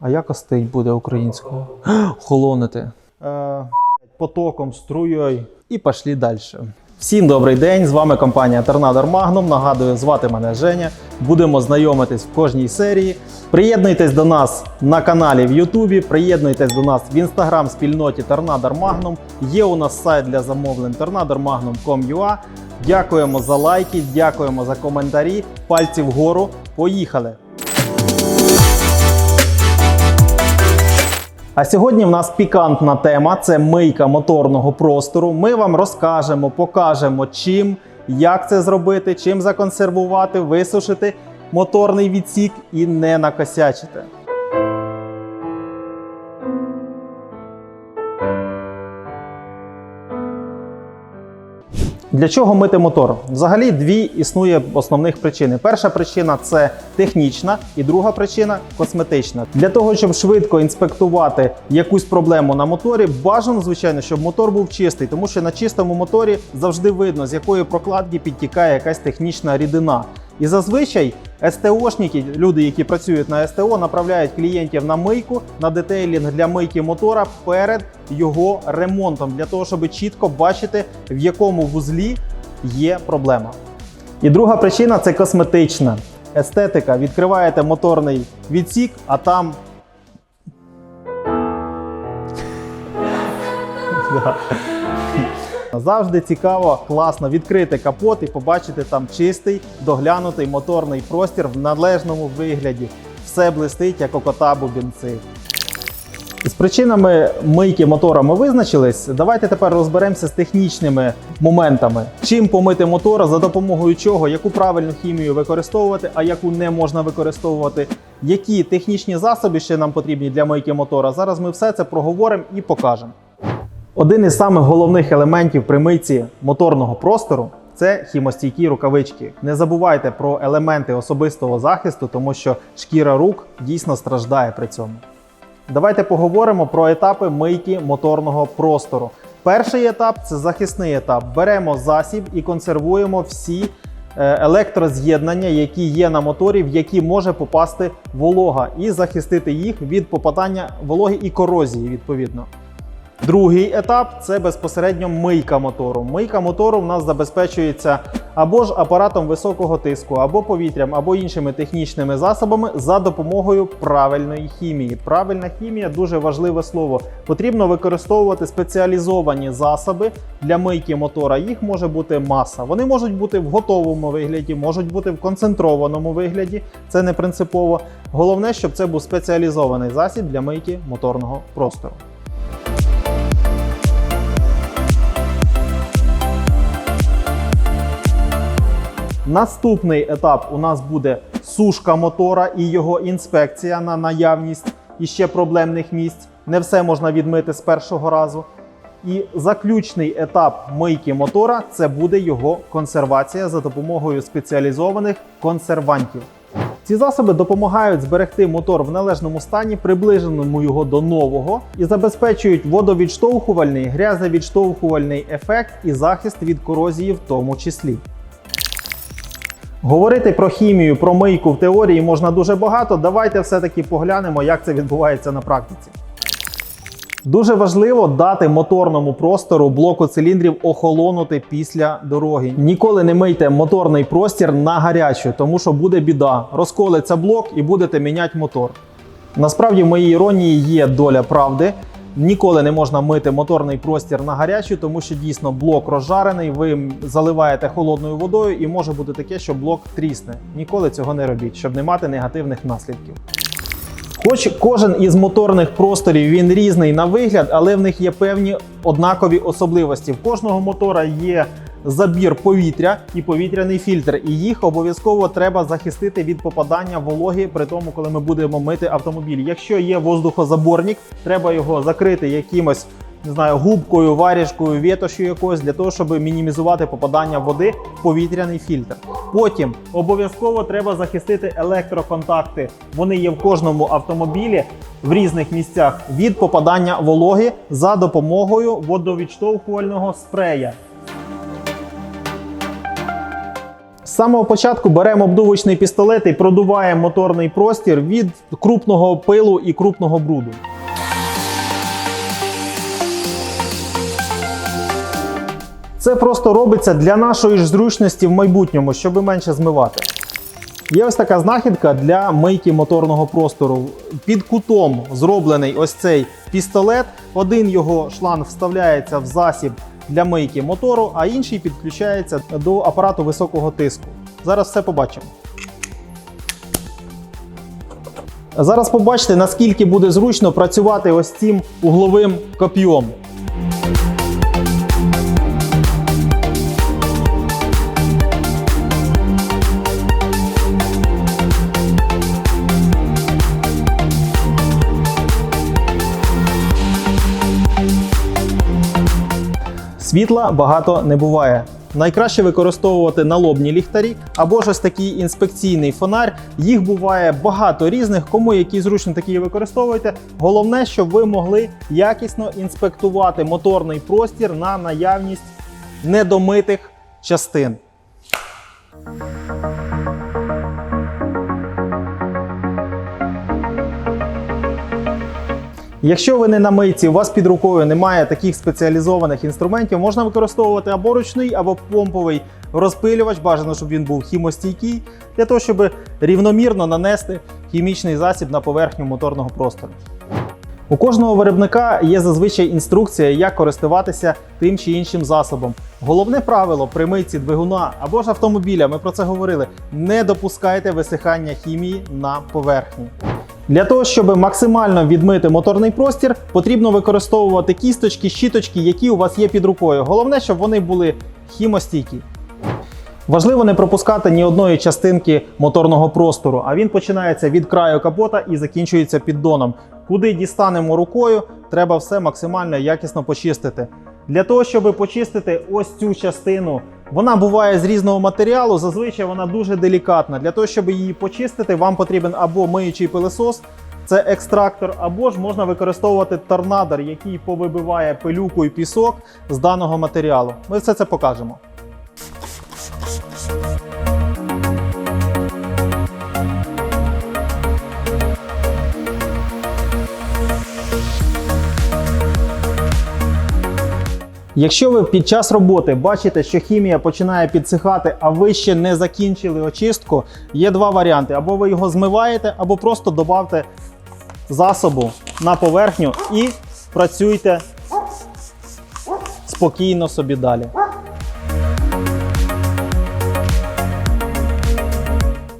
А як остить буде українською? Холонити. Е, потоком, струєю. І пішли далі. Всім добрий день! З вами компанія Торнадор Magnum. Нагадую, звати мене Женя. Будемо знайомитись в кожній серії. Приєднуйтесь до нас на каналі в Ютубі, приєднуйтесь до нас в інстаграм спільноті Торнадор Magnum. Є у нас сайт для замовлень tornadormagnum.com.ua. Дякуємо за лайки, дякуємо за коментарі. Пальці вгору. Поїхали! А сьогодні в нас пікантна тема це мийка моторного простору. Ми вам розкажемо, покажемо, чим, як це зробити, чим законсервувати, висушити моторний відсік і не накосячити. Для чого мити мотор? Взагалі дві існує основних причини. Перша причина це технічна, і друга причина косметична. Для того, щоб швидко інспектувати якусь проблему на моторі, бажано, звичайно, щоб мотор був чистий, тому що на чистому моторі завжди видно, з якої прокладки підтікає якась технічна рідина. І зазвичай СТОшники, люди, які працюють на СТО, направляють клієнтів на мийку, на детейлінг для мийки мотора перед його ремонтом, для того, щоб чітко бачити, в якому вузлі є проблема. І друга причина це косметична естетика. Відкриваєте моторний відсік, а там. Завжди цікаво, класно відкрити капот і побачити там чистий, доглянутий моторний простір в належному вигляді. Все блистить, як у кота бубінці. З причинами мийки мотора ми визначились. Давайте тепер розберемося з технічними моментами. Чим помити мотора, за допомогою чого, яку правильну хімію використовувати, а яку не можна використовувати, які технічні засоби ще нам потрібні для мийки мотора. Зараз ми все це проговоримо і покажемо. Один із самих головних елементів при мийці моторного простору це хімостійкі рукавички. Не забувайте про елементи особистого захисту, тому що шкіра рук дійсно страждає при цьому. Давайте поговоримо про етапи мийки моторного простору. Перший етап це захисний етап. Беремо засіб і консервуємо всі е, електроз'єднання, які є на моторі, в які може попасти волога, і захистити їх від попадання вологи і корозії відповідно. Другий етап це безпосередньо мийка мотору. Мийка мотору в нас забезпечується або ж апаратом високого тиску, або повітрям, або іншими технічними засобами за допомогою правильної хімії. Правильна хімія дуже важливе слово. Потрібно використовувати спеціалізовані засоби для мийки мотора. Їх може бути маса. Вони можуть бути в готовому вигляді, можуть бути в концентрованому вигляді. Це не принципово. Головне, щоб це був спеціалізований засіб для мийки моторного простору. Наступний етап у нас буде сушка мотора і його інспекція на наявність іще проблемних місць. Не все можна відмити з першого разу. І заключний етап мийки мотора це буде його консервація за допомогою спеціалізованих консервантів. Ці засоби допомагають зберегти мотор в належному стані, приближеному його до нового, і забезпечують водовідштовхувальний, грязевідштовхувальний ефект і захист від корозії в тому числі. Говорити про хімію, про мийку в теорії можна дуже багато. Давайте все-таки поглянемо, як це відбувається на практиці. Дуже важливо дати моторному простору блоку циліндрів охолонути після дороги. Ніколи не мийте моторний простір на гарячу, тому що буде біда. Розколиться блок і будете міняти мотор. Насправді, в моїй іронії є доля правди. Ніколи не можна мити моторний простір на гарячу, тому що дійсно блок розжарений, ви заливаєте холодною водою і може бути таке, що блок трісне. Ніколи цього не робіть, щоб не мати негативних наслідків. Хоч кожен із моторних просторів він різний на вигляд, але в них є певні однакові особливості. В кожного мотора є забір повітря і повітряний фільтр, і їх обов'язково треба захистити від попадання вологи при тому, коли ми будемо мити автомобіль. Якщо є воздухозаборник, треба його закрити якимось. Не знаю, губкою, варіжкою, вітошю якоюсь для того, щоб мінімізувати попадання води в повітряний фільтр. Потім обов'язково треба захистити електроконтакти. Вони є в кожному автомобілі в різних місцях від попадання вологи за допомогою водовідштовхувального спрея. Самого початку беремо обдувочний пістолет і продуваємо моторний простір від крупного пилу і крупного бруду. Це просто робиться для нашої ж зручності в майбутньому, щоб менше змивати. Є ось така знахідка для мийки моторного простору. Під кутом зроблений ось цей пістолет. Один його шланг вставляється в засіб для мийки мотору, а інший підключається до апарату високого тиску. Зараз все побачимо. Зараз побачите, наскільки буде зручно працювати ось цим угловим коп'єм. Світла багато не буває. Найкраще використовувати налобні ліхтарі або ж ось такий інспекційний фонар. Їх буває багато різних, кому які зручно такі і використовуйте. Головне, щоб ви могли якісно інспектувати моторний простір на наявність недомитих частин. Якщо ви не на мийці, у вас під рукою немає таких спеціалізованих інструментів, можна використовувати або ручний, або помповий розпилювач. Бажано, щоб він був хімостійкий, для того, щоб рівномірно нанести хімічний засіб на поверхню моторного простору. У кожного виробника є зазвичай інструкція, як користуватися тим чи іншим засобом. Головне правило при мийці двигуна або ж автомобіля, ми про це говорили: не допускайте висихання хімії на поверхні. Для того, щоб максимально відмити моторний простір, потрібно використовувати кісточки, щіточки, які у вас є під рукою. Головне, щоб вони були хімостійкі. Важливо не пропускати ні одної частинки моторного простору, а він починається від краю капота і закінчується піддоном. Куди дістанемо рукою, треба все максимально якісно почистити. Для того, щоб почистити ось цю частину, вона буває з різного матеріалу, зазвичай вона дуже делікатна. Для того, щоб її почистити, вам потрібен або миючий пилесос, це екстрактор, або ж можна використовувати торнадор, який повибиває пилюку і пісок з даного матеріалу. Ми все це покажемо. Якщо ви під час роботи бачите, що хімія починає підсихати, а ви ще не закінчили очистку, є два варіанти: або ви його змиваєте, або просто додавте засобу на поверхню і працюйте спокійно собі далі.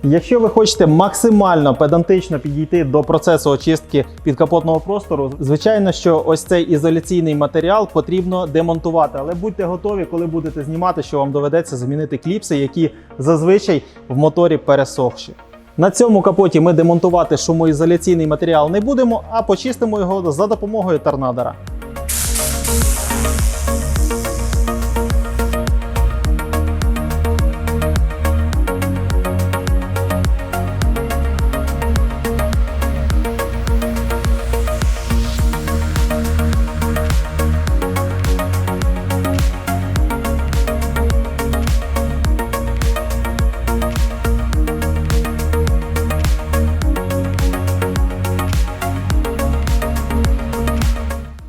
Якщо ви хочете максимально педантично підійти до процесу очистки підкапотного простору, звичайно, що ось цей ізоляційний матеріал потрібно демонтувати, але будьте готові, коли будете знімати, що вам доведеться замінити кліпси, які зазвичай в моторі пересохші. На цьому капоті ми демонтувати шумоізоляційний матеріал не будемо, а почистимо його за допомогою торнадора.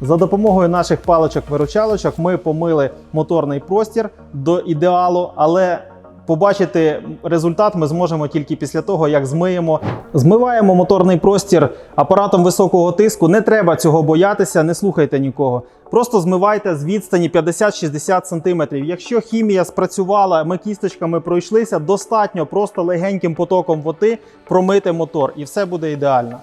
За допомогою наших паличок-виручалочок ми помили моторний простір до ідеалу, але побачити результат ми зможемо тільки після того, як змиємо. Змиваємо моторний простір апаратом високого тиску. Не треба цього боятися, не слухайте нікого. Просто змивайте з відстані 50-60 см. Якщо хімія спрацювала, ми кісточками пройшлися, достатньо просто легеньким потоком води промити мотор, і все буде ідеально.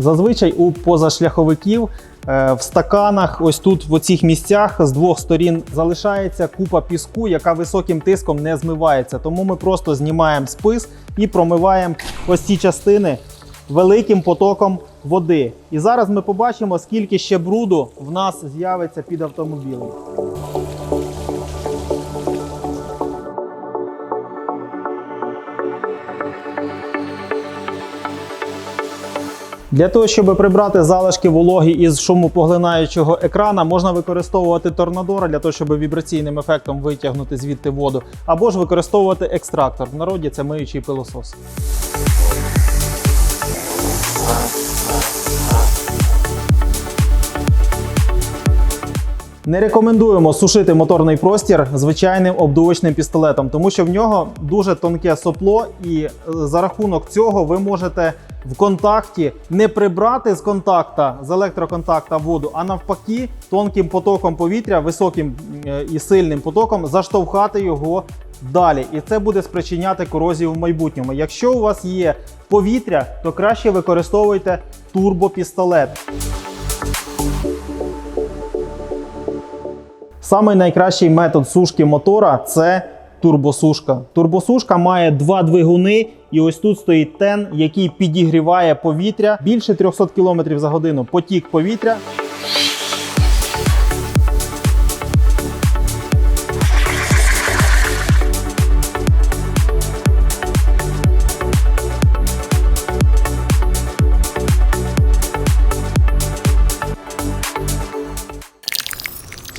Зазвичай у позашляховиків е, в стаканах, ось тут, в оцих місцях, з двох сторін залишається купа піску, яка високим тиском не змивається. Тому ми просто знімаємо спис і промиваємо ось ці частини великим потоком води. І зараз ми побачимо, скільки ще бруду в нас з'явиться під автомобілем. Для того, щоб прибрати залишки вологи із шумопоглинаючого екрана, можна використовувати торнадора для того, щоб вібраційним ефектом витягнути звідти воду, або ж використовувати екстрактор. В народі це миючий пилосос. Не рекомендуємо сушити моторний простір звичайним обдувочним пістолетом, тому що в нього дуже тонке сопло, і е, за рахунок цього ви можете в контакті не прибрати з контакта з електроконтакта воду, а навпаки, тонким потоком повітря, високим е, і сильним потоком заштовхати його далі. І це буде спричиняти корозію в майбутньому. Якщо у вас є повітря, то краще використовуйте турбопістолет. Самий найкращий метод сушки мотора це турбосушка. Турбосушка має два двигуни, і ось тут стоїть тен, який підігріває повітря більше 300 км за годину. Потік повітря.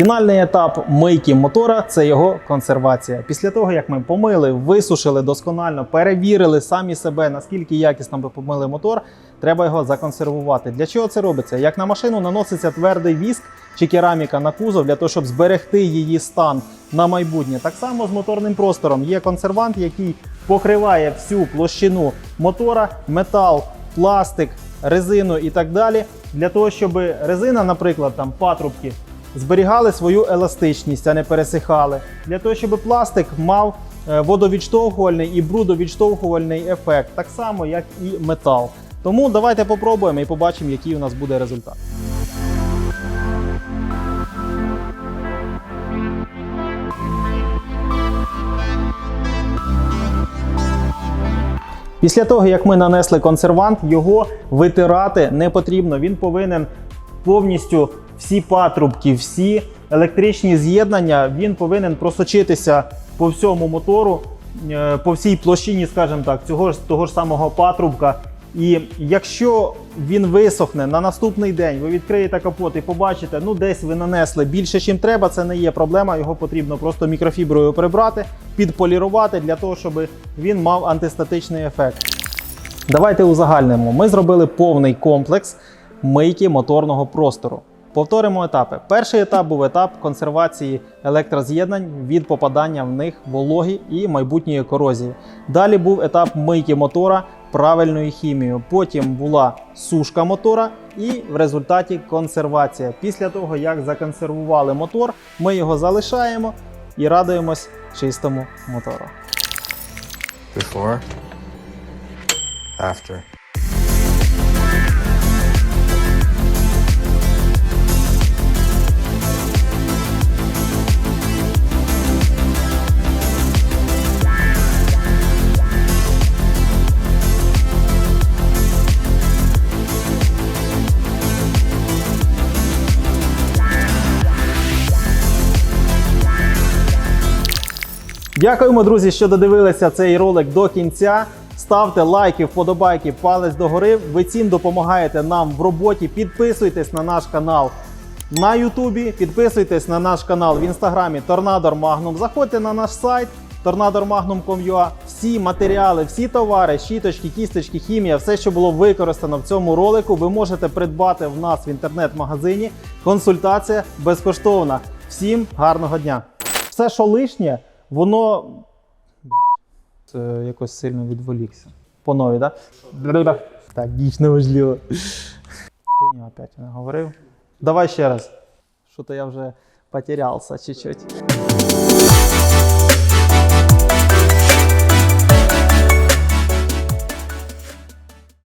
Фінальний етап мийки мотора це його консервація. Після того, як ми помили, висушили досконально, перевірили самі себе, наскільки якісно ми помили мотор, треба його законсервувати. Для чого це робиться? Як на машину наноситься твердий віск чи кераміка на кузов для того, щоб зберегти її стан на майбутнє. Так само з моторним простором є консервант, який покриває всю площину мотора, метал, пластик, резину і так далі. Для того, щоб резина, наприклад, там патрубки зберігали свою еластичність, а не пересихали. Для того, щоб пластик мав е, водовідштовхувальний і брудовідштовхувальний ефект, так само, як і метал. Тому давайте попробуємо і побачимо, який у нас буде результат. Після того, як ми нанесли консервант, його витирати не потрібно. Він повинен повністю всі патрубки, всі електричні з'єднання, він повинен просочитися по всьому мотору, е, по всій площині, скажімо так, цього ж того ж самого патрубка. І якщо він висохне на наступний день, ви відкриєте капот і побачите, ну десь ви нанесли більше, ніж треба, це не є проблема. Його потрібно просто мікрофіброю прибрати, підполірувати для того, щоб він мав антистатичний ефект. Давайте узагальнимо. Ми зробили повний комплекс мийки моторного простору. Повторимо етапи. Перший етап був етап консервації електроз'єднань від попадання в них вологі і майбутньої корозії. Далі був етап мийки мотора правильною хімією. Потім була сушка мотора і в результаті консервація. Після того, як законсервували мотор, ми його залишаємо і радуємось чистому мотору. Before. After. Дякуємо, друзі, що додивилися цей ролик до кінця. Ставте лайки, вподобайки, палець догори. Ви цим допомагаєте нам в роботі. Підписуйтесь на наш канал на Ютубі, підписуйтесь на наш канал в інстаграмі Tornador Magnum. Заходьте на наш сайт tornadormagnum.com.ua. Всі матеріали, всі товари, щіточки, кісточки, хімія, все, що було використано в цьому ролику, ви можете придбати в нас в інтернет-магазині. Консультація безкоштовна. Всім гарного дня! Все, що лишнє, воно це якось сильно відволікся. По нові, так? Так, дійсно важливо. Хуйню опять не говорив. Давай ще раз. Що-то я вже потерявся чуть-чуть.